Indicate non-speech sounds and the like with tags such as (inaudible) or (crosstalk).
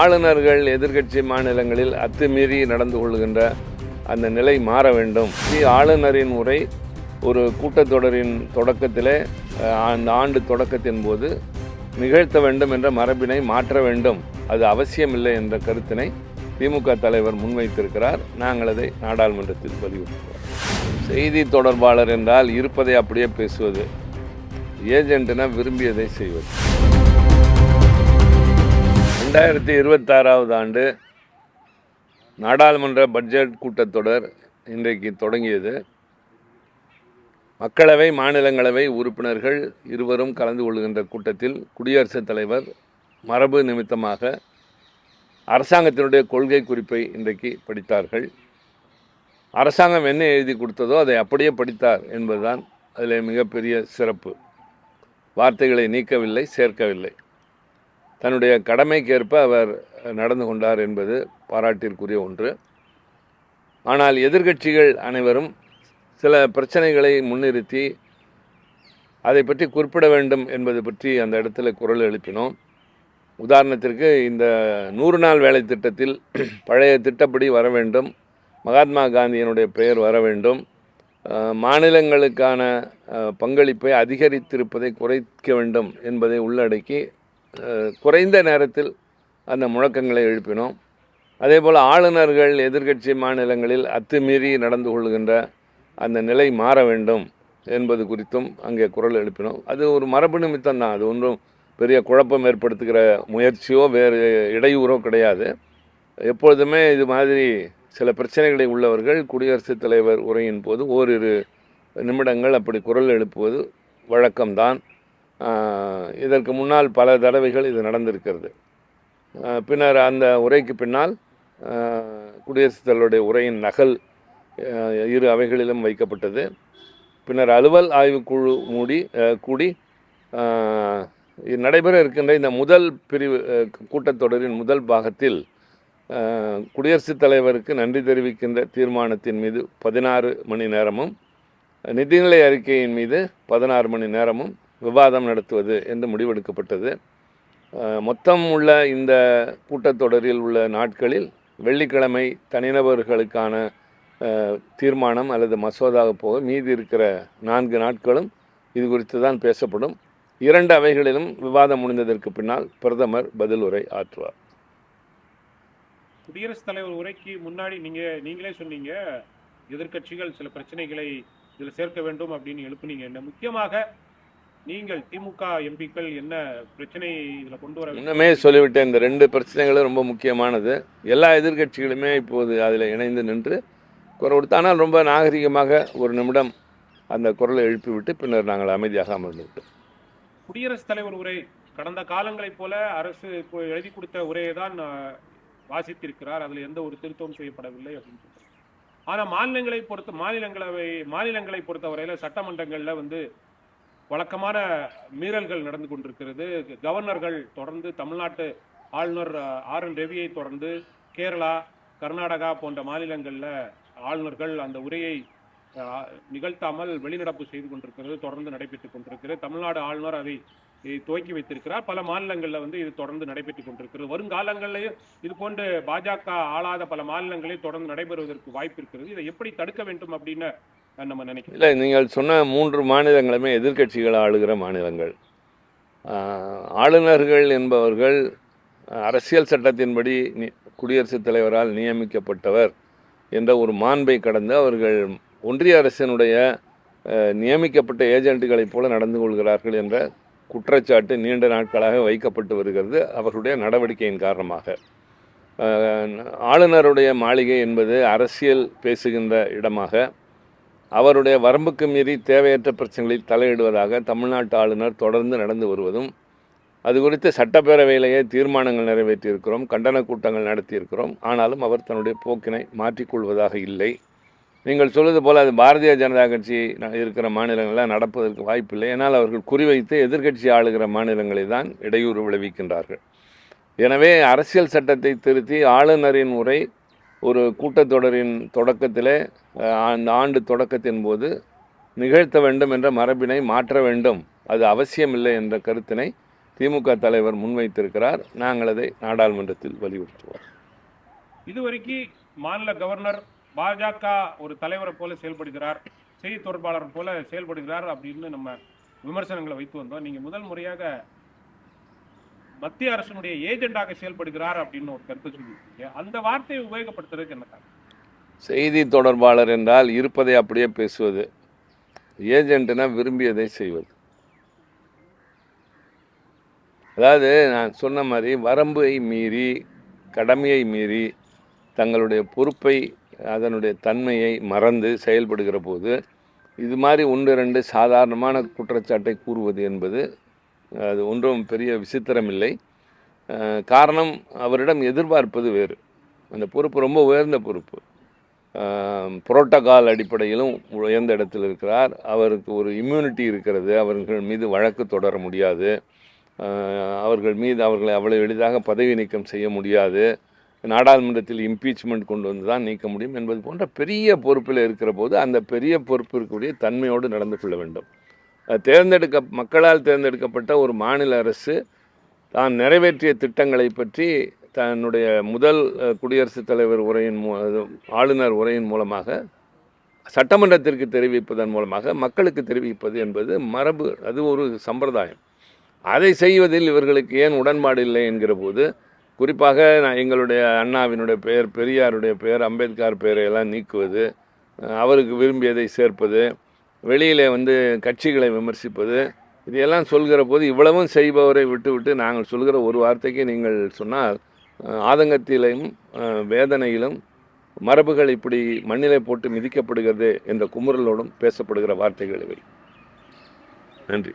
ஆளுநர்கள் எதிர்க்கட்சி மாநிலங்களில் அத்துமீறி நடந்து கொள்கின்ற அந்த நிலை மாற வேண்டும். ஆளுநரின் உரை ஒரு கூட்டத்தொடரின் தொடக்கத்திலே அந்த ஆண்டு தொடக்கத்தின் போது நிகழ்த்த வேண்டும் என்ற மரபினை மாற்ற வேண்டும். அது அவசியமில்லை என்ற கருத்தினை திமுக தலைவர் முன்வைத்திருக்கிறார். நாங்கள் அதை நாடாளுமன்றத்தில் வலியுறுத்துவோம் செய்தி தொடர்பாளர் என்றால் இருப்பதை அப்படியே பேசுவது ஏஜென்ட்னா விரும்பியதை செய்வது. ரெண்டாயிரத்தி இருபத்தாறாவது ஆண்டு நாடாளுமன்ற பட்ஜெட் கூட்டத்தொடர் இன்றைக்கு தொடங்கியது. மக்களவை மாநிலங்களவை உறுப்பினர்கள் இருவரும் கலந்து கொள்கின்ற கூட்டத்தில் குடியரசுத் தலைவர் மரபு நிமித்தமாக அரசாங்கத்தினுடைய கொள்கை குறிப்பை இன்றைக்கு படித்தார்கள். அரசாங்கம் என்ன எழுதி கொடுத்ததோ அதை அப்படியே படித்தார் என்பதுதான் அதில் மிகப்பெரிய சிறப்பு. வார்த்தைகளை நீக்கவில்லை சேர்க்கவில்லை. தன்னுடைய கடமைக்கேற்ப அவர் நடந்து கொண்டார் என்பது பாராட்டிற்குரிய ஒன்று. ஆனால் எதிர்க்கட்சிகள் அனைவரும் சில பிரச்சனைகளை முன்னிறுத்தி அதை பற்றி குறிப்பிட வேண்டும் என்பது பற்றி அந்த இடத்துல குரல் எழுப்பினோம். உதாரணத்திற்கு இந்த நூறு நாள் வேலை திட்டத்தில் (clears throat) பழைய திட்டப்படி வர வேண்டும். மகாத்மா காந்தியினுடைய பெயர் வர வேண்டும். மாநிலங்களுக்கான பங்களிப்பை அதிகரித்திருப்பதை குறைக்க வேண்டும் என்பதை உள்ளடக்கி குறைந்த நேரத்தில் அந்த முழக்கங்களை எழுப்பினோம். அதேபோல் ஆளுநர்கள் எதிர்க்கட்சி மாநிலங்களில் அத்துமீறி நடந்து கொள்கின்ற அந்த நிலை மாற வேண்டும் என்பது குறித்தும் அங்கே குரல் எழுப்பினோம். அது ஒரு மரபு நிமித்தம் தான். அது ஒன்றும் பெரிய குழப்பம் ஏற்படுத்துகிற முயற்சியோ வேறு இடையூறோ கிடையாது. எப்பொழுதுமே இது மாதிரி சில பிரச்சனைகளை உள்ளவர்கள் குடியரசுத் தலைவர் உரையின் போது ஓரிரு நிமிடங்கள் அப்படி குரல் எழுப்புவது வழக்கம்தான். இதற்கு முன்னால் பல தடவைகள் இது நடந்திருக்கிறது. பின்னர் அந்த உரைக்கு பின்னால் குடியரசுத் தலைவருடைய உரையின் நகல் இரு அவைகளிலும் வைக்கப்பட்டது. பின்னர் அலுவல் ஆய்வுக்குழு மூடி கூடி இது நடைபெற இருக்கின்ற இந்த முதல் பிரிவு கூட்டத்தொடரின் முதல் பாகத்தில் குடியரசுத் தலைவருக்கு நன்றி தெரிவிக்கின்ற தீர்மானத்தின் மீது பதினாறு மணி நேரமும் நிதிநிலை அறிக்கையின் மீது பதினாறு மணி நேரமும் விவாதம் நடத்துவது என்று முடிவெடுக்கப்பட்டது. மொத்தம் உள்ள இந்த கூட்டத்தொடரில் உள்ள நாட்களில் வெள்ளிக்கிழமை தனிநபர்களுக்கான தீர்மானம் அல்லது மசோதாவை போக மீதி இருக்கிற நான்கு நாட்களும் இது குறித்து தான் பேசப்படும். இரண்டு அவைகளிலும் விவாதம் முடிந்ததற்கு பின்னால் பிரதமர் பதில் உரை ஆற்றுவார். குடியரசுத் தலைவர் உரைக்கு முன்னாடி நீங்க நீங்களே சொன்னீங்க எதிர்க்கட்சிகள் சில பிரச்சனைகளை இதில் சேர்க்க வேண்டும் அப்படின்னு எழுப்புனீங்க. முக்கியமாக நீங்கள் திமுக எம்பிக்கள் என்ன பிரச்சனை இதுல கொண்டு வர முன்னமே சொல்லிவிட்டேன் இந்த ரெண்டு பிரச்சனைகளும் ரொம்ப முக்கியமானது. எல்லா எதிர்க்கட்சிகளுமே இப்போது அதில் இணைந்து நின்று குரல் கொடுத்து ஆனால் ரொம்ப நாகரிகமாக ஒரு நிமிடம் அந்த குரலை எழுப்பிவிட்டு பின்னர் நாங்கள் அமைதியாக அமர்ந்துவிட்டோம். குடியரசுத் தலைவர் உரை கடந்த காலங்களைப் போல அரசு இப்போ எழுதி கொடுத்த உரையை தான் வாசித்திருக்கிறார். அதில் எந்த ஒரு திருத்தமும் செய்யப்படவில்லை அப்படின்னு சொல்றாரு. ஆனா மாநிலங்களை பொறுத்த மாநிலங்களவை மாநிலங்களை பொறுத்தவரையில சட்டமன்றங்கள்ல வந்து வழக்கமான மீறல்கள் நடந்து கொண்டிருக்கிறது. கவர்னர்கள் தொடர்ந்து தமிழ்நாட்டு ஆளுநர் ஆர் என் ரவியை தொடர்ந்து கேரளா கர்நாடகா போன்ற மாநிலங்களில் ஆளுநர்கள் அந்த உரையை நிகழ்த்தாமல் வெளிநடப்பு செய்து கொண்டிருக்கிறது தொடர்ந்து நடைபெற்றுக் கொண்டிருக்கிறது. தமிழ்நாடு ஆளுநர் அதை துவக்கி வைத்திருக்கிறார். பல மாநிலங்களில் வந்து இது தொடர்ந்து நடைபெற்றுக் கொண்டிருக்கிறது. வருங்காலங்களிலேயும் இது போன்று பாஜக ஆளாத பல மாநிலங்களில் தொடர்ந்து நடைபெறுவதற்கு வாய்ப்பு இருக்கிறது. இதை எப்படி தடுக்க வேண்டும் அப்படின்னு நம்ம நினைக்கிறோம். இல்லை நீங்கள் சொன்ன மூன்று மாநிலங்களுமே எதிர்கட்சிகள் ஆளுகிற மாநிலங்கள். ஆளுநர்கள் என்பவர்கள் அரசியல் சட்டத்தின்படி குடியரசுத் தலைவரால் நியமிக்கப்பட்டவர் என்ற ஒரு மாண்பை கடந்து அவர்கள் ஒன்றிய அரசினுடைய நியமிக்கப்பட்ட ஏஜென்ட்டுகளைப் போல நடந்து கொள்கிறார்கள் என்ற குற்றச்சாட்டு நீண்ட நாட்களாக வைக்கப்பட்டு வருகிறது. அவர்களுடைய நடவடிக்கையின் காரணமாக. ஆளுநருடைய மாளிகை என்பது அரசியல் பேசுகின்ற இடமாக அவருடைய வரம்புக்கு மீறி தேவையற்ற பிரச்சனைகளில் தலையிடுவதாக தமிழ்நாட்டு ஆளுநர் தொடர்ந்து நடந்து வருவதும் அது குறித்து சட்டப்பேரவையிலேயே தீர்மானங்கள் நிறைவேற்றியிருக்கிறோம் கண்டன கூட்டங்கள் நடத்தியிருக்கிறோம். ஆனாலும் அவர் தன்னுடைய போக்கினை மாற்றிக்கொள்வதாக இல்லை. நீங்கள் சொல்வது போல் அது பாரதிய ஜனதா கட்சி இருக்கிற மாநிலங்களில் நடப்பதற்கு வாய்ப்பில்லை. ஏனால் அவர்கள் குறிவைத்து எதிர்க்கட்சி ஆளுகிற மாநிலங்களை தான் இடையூறு விளைவிக்கின்றார்கள். எனவே அரசியல் சட்டத்தை திருத்தி ஆளுநரின் உரை ஒரு கூட்டத்தொடரின் தொடக்கத்திலே அந்த ஆண்டு தொடக்கத்தின் போது நிகழ்த்த வேண்டும் என்ற மரபினை மாற்ற வேண்டும். அது அவசியமில்லை என்ற கருத்தினை திமுக தலைவர் முன்வைத்திருக்கிறார். நாங்கள் அதை நாடாளுமன்றத்தில் வலியுறுத்துவோம். இதுவரைக்கும் மாநில கவர்னர் பாஜக ஒரு தலைவரை போல செயல்படுகிறார் செய்தி தொடர்பாளர் போல செயல்படுகிறார் அப்படின்னு நம்ம விமர்சனங்களை வைத்து வந்தோம். நீங்கள் முதல் முறையாக மத்திய அரசனுடைய ஏஜெண்டாக செயல்படுகிறார் அப்படின்னு ஒரு கருத்து சொல்லியிருக்கீங்க. அந்த வார்த்தையை உபயோகப்படுத்துறதுக்கு என்ன காரணம்? செய்தி தொடர்பாளர் என்றால் இருப்பதை அப்படியே பேசுவது. ஏஜென்ட்னா விரும்பியதை செய்வது. அதாவது நான் சொன்ன மாதிரி வரம்பை மீறி கடமையை மீறி தங்களுடைய பொறுப்பை அதனுடைய தன்மையை மறந்து செயல்படுகிற போது இது மாதிரி ஒன்று ரெண்டு சாதாரணமான குற்றச்சாட்டை கூறுவது என்பது அது ஒன்றும் பெரிய விசித்திரமில்லை. காரணம் அவரிடம் எதிர்பார்ப்பது வேறு. அந்த பொறுப்பு ரொம்ப உயர்ந்த பொறுப்பு. புரோட்டோகால் அடிப்படையிலும் உயர்ந்த இடத்தில் இருக்கிறார். அவருக்கு ஒரு இம்யூனிட்டி இருக்கிறது. அவர்கள் மீது வழக்கு தொடர முடியாது. அவர்கள் மீது அவர்களை அவ்வளோ எளிதாக பதவி நீக்கம் செய்ய முடியாது. நாடாளுமன்றத்தில் இம்பீச்மெண்ட் கொண்டு வந்து தான் நீக்க முடியும் என்பது போன்ற பெரிய பொறுப்பில் இருக்கிற போது அந்த பெரிய பொறுப்பு இருக்கக்கூடிய தன்மையோடு நடந்து கொள்ள வேண்டும். தேர்ந்தெடுக்க மக்களால் தேர்ந்தெடுக்கப்பட்ட ஒரு மாநில அரசு தான் நிறைவேற்றிய திட்டங்களை பற்றி தன்னுடைய முதல் குடியரசுத் தலைவர் உரையின் மூ ஆளுநர் உரையின் மூலமாக சட்டமன்றத்திற்கு தெரிவிப்பதன் மூலமாக மக்களுக்கு தெரிவிப்பது என்பது மரபு அது ஒரு சம்பிரதாயம். அதை செய்வதில் இவர்களுக்கு ஏன் உடன்பாடு இல்லை என்கிற போது குறிப்பாக நான் எங்களுடைய அண்ணாவினுடைய பெயர் பெரியாருடைய பெயர் அம்பேத்கர் பெயரை எல்லாம் நீக்குவது அவருக்கு விரும்பியதை சேர்ப்பது வெளியில் வந்து கட்சிகளை விமர்சிப்பது இதையெல்லாம் சொல்கிற போது இவ்வளவும் செய்பவரை விட்டுவிட்டு நாங்கள் சொல்கிற ஒரு வார்த்தைக்கு நீங்கள் சொன்னால் ஆதங்கத்திலையும் ஆதங்கத்திலும் வேதனையிலும் மரபுகள் இப்படி மண்ணிலே போட்டு மிதிக்கப்படுகிறது என்ற குமுறலோடும் பேசப்படுகிற வார்த்தைகள் இவை. நன்றி.